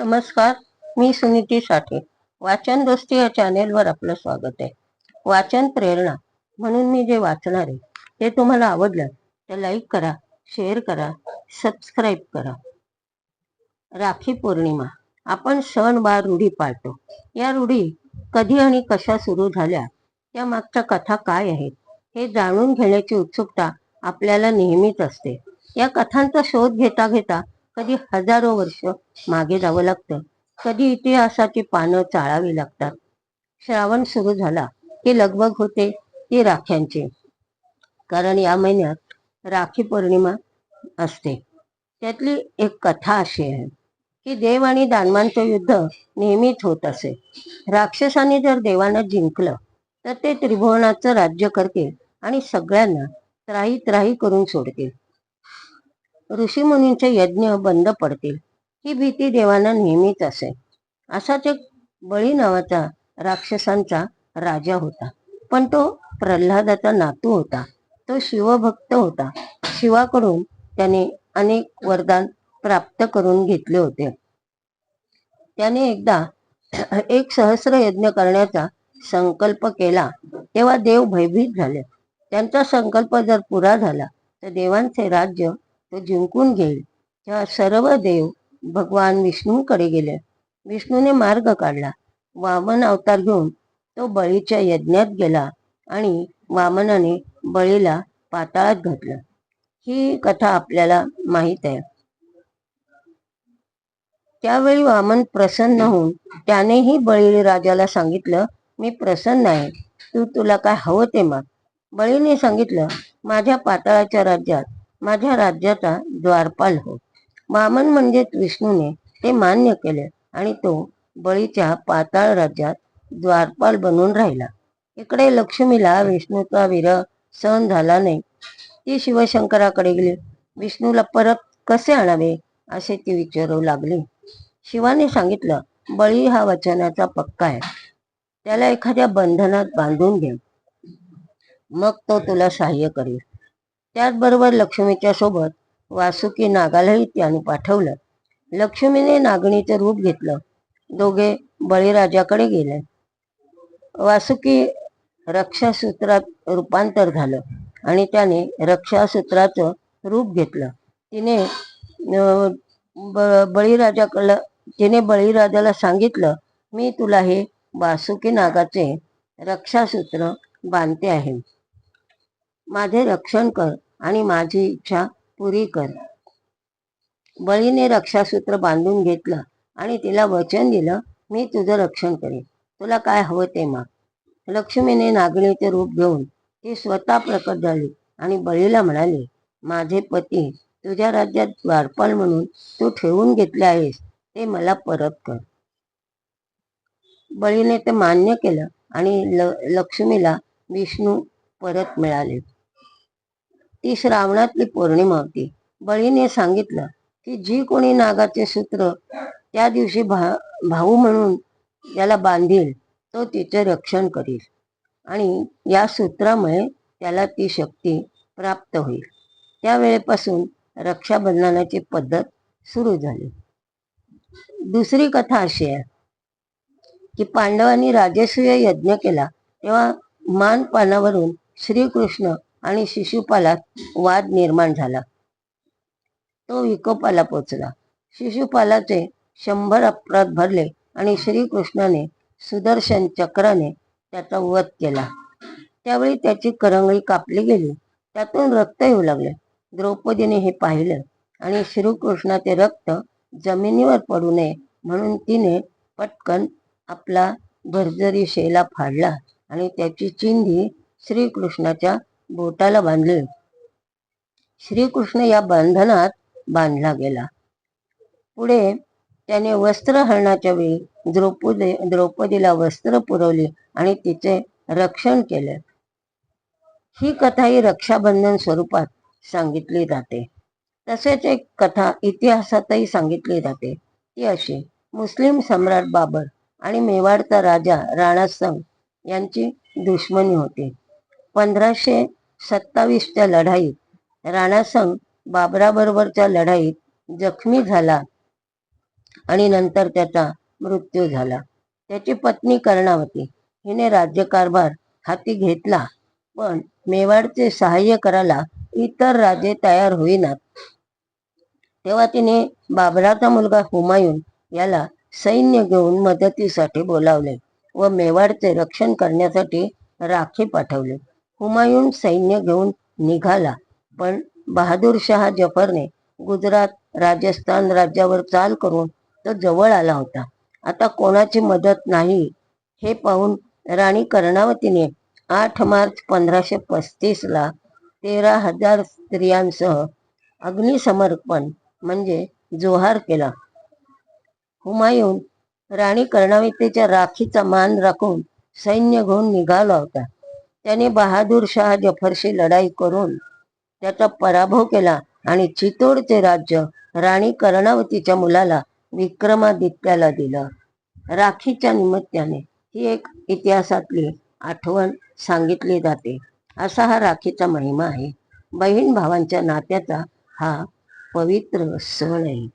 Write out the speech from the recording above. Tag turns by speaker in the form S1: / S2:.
S1: नमस्कार मी सुनीती साठे. वाचन दोस्ती या चॅनेलवर आपलं स्वागत आहे. वाचन प्रेरणा म्हणून मी जे वाचणार आहे ते तुम्हाला आवडलं तर लाईक करा शेअर करा सबस्क्राईब करा. राखी पौर्णिमा. आपण सण बार रूढी पाळतो. या रूढी कधी आणि कशा सुरू झाल्या त्या मागच्या कथा काय आहेत हे जाणून घेण्याची उत्सुकता आपल्याला नेहमीच असते. या कथांचा शोध घेता घेता कधी हजारो वर्ष मागे जावं लागतं. कधी इतिहासाची पानं चाळावी लागतात. श्रावण सुरू झाला की लगबग होते ती राख्यांची. कारण या महिन्यात राखी पौर्णिमा असते. त्यातली एक कथा अशी आहे की देव आणि दानवांचं युद्ध नेहमीच होत असे. राक्षसांनी जर देवांना जिंकलं तर ते त्रिभुवनाचं राज्य करतील आणि सगळ्यांना त्राही त्राही करून सोडतील. ऋषीमुनींचे यज्ञ बंद पडतील. ही भीती देवांना नेहमीच असे. असाच एक बळी नावाचा राक्षसांचा राजा होता. पण तो प्रल्हादाचा नातू होता. तो शिवभक्त होता. शिवाकडून त्याने अनेक वरदान प्राप्त करून घेतले होते. त्याने एकदा एक सहस्र यज्ञ करण्याचा संकल्प केला. तेव्हा देव भयभीत झाले. त्यांचा संकल्प जर पुरा झाला तर देवांचे राज्य तो जिंकून घेईल. तेव्हा सर्व देव भगवान विष्णूकडे गेले. विष्णूने मार्ग काढला. वामन अवतार घेऊन तो बळीच्या यज्ञात गेला आणि वामनाने बळीला पाताळात घातलं. ही कथा आपल्याला माहीत आहे. त्यावेळी वामन प्रसन्न होऊन त्यानेही बळी राजाला सांगितलं मी प्रसन्न आहे. तू तुला काय हवं ते माग. बळीने सांगितलं माझ्या पाताळाच्या राज्यात माझ्या राज्याचा द्वारपाल हो. वामन म्हणजेच विष्णूने ते मान्य केले आणि तो बळीच्या पाताळ राज्यात द्वारपाल बनून राहिला. इकडे लक्ष्मीला विष्णूचा विरह सहन झाला नाही. ती शिवशंकराकडे गेली. विष्णूला परत कसे आणावे असे ती विचारू लागली. शिवाने सांगितलं बळी हा वचनाचा पक्का आहे. त्याला एखाद्या बंधनात बांधून घे. मग तो तुला सहाय्य करेल. त्याचबरोबर लक्ष्मीच्या सोबत वासुकी नागालाही त्याने पाठवलं. लक्ष्मीने नागणीचं रूप घेतलं. दोघे बळीराजाकडे गेले. वासुकी रक्षासूत्रात रूपांतर झालं आणि त्याने रक्षासूत्राचं रूप घेतलं. तिने बळीराजाकडं तिने बळीराजाला सांगितलं मी तुला हे वासुकी नागाचे रक्षासूत्र बांधते आहे. माझे रक्षण कर आणि माझी इच्छा पुरी कर. बळीने रक्षासूत्र बांधून घेतलं आणि तिला वचन दिलं मी तुझं रक्षण करेन. तुला काय हवं ते माग. लक्ष्मीने नागणीचे रूप घेऊन ती स्वतः प्रकट झाली आणि बळीला म्हणाली माझे पती तुझ्या राज्यात द्वारपाल म्हणून तू ठेवून घेतले आहेस ते मला परत कर. बळीने ते मान्य केलं आणि ल लक्ष्मीला विष्णू परत मिळाले. ती श्रावणातली पौर्णिमा होती. बळीने सांगितलं की जी कोणी नागाचे सूत्र त्या दिवशी भा भाऊ म्हणून याला बांधील तो तिचे रक्षण करील आणि या सूत्रामुळे त्याला ती शक्ती प्राप्त होईल. त्यावेळेपासून रक्षाबंधनाची पद्धत सुरू झाली. दुसरी कथा अशी आहे की पांडवांनी राजसूय यज्ञ केला तेव्हा मान पानावरून श्रीकृष्ण आणि शिशुपालात वाद निर्माण झाला. तो विकोपाला पोचला. शिशुपालाचे शंभर अपराध भरले आणि श्रीकृष्णाने सुदर्शन चक्राने त्याचा वध केला. त्यावेळी त्याची करंगळी कापली गेली. त्यातून रक्त येऊ लागले. द्रौपदीने हे पाहिलं आणि श्रीकृष्णाचे रक्त जमिनीवर पडू नये म्हणून तिने पटकन आपला भरजरी शेला फाडला आणि त्याची चिंधी श्रीकृष्णाच्या बोटाला बांधले श्रीकृष्ण या बंधनात बांधला गेला. पुढे त्याने वस्त्र हरणाच्या वेळी द्रौपदी द्रौपदीला वस्त्र पुरवले आणि तिचे रक्षण केले. ही कथा ही रक्षाबंधन स्वरूपात सांगितली जाते. तसेच एक कथा इतिहासातही सांगितली जाते. ती अशी मुस्लिम सम्राट बाबर आणि मेवाडचा राजा राणासंग यांची दुश्मनी होती. पंधराशे सत्तावीसच्या लढाईत राणासंग बाबराबरोबरच्या लढाईत जखमी झाला आणि नंतर त्याचा मृत्यू झाला. त्याची पत्नी कर्णावती हिने राज्यकारभार हाती घेतला पण मेवाडचे सहाय्य करायला इतर राजे तयार होईनात तेव्हा तिने बाबराचा मुलगा हुमायून याला सैन्य घेऊन मदतीसाठी बोलावले व मेवाडचे रक्षण करण्यासाठी राखी पाठवले. हुमायून सैन्य घेऊन निघाला. पण बहादूर शहा जफरने गुजरात राजस्थान राज्यावर चाल करून तो जवळ आला होता. आता कोणाची मदत नाही हे पाहून राणी कर्णावतीने आठ मार्च पंधराशे पस्तीसला तेरा हजार स्त्रियांसह अग्निसमर्पण म्हणजे जोहार केला. हुमायून राणी कर्णावतीच्या राखीचा मान राखून सैन्य घेऊन निघाला होता. त्याने बहादूर शाह जफरशी लढाई करून त्याचा पराभव केला आणि चितोडचे राज्य राणी कर्णावतीच्या मुलाला विक्रमादित्याला दिलं. राखीच्या निमित्ताने ही एक इतिहासातली आठवण सांगितली जाते. असा हा राखीचा महिमा आहे. बहीण भावांच्या नात्याचा हा पवित्र सण आहे.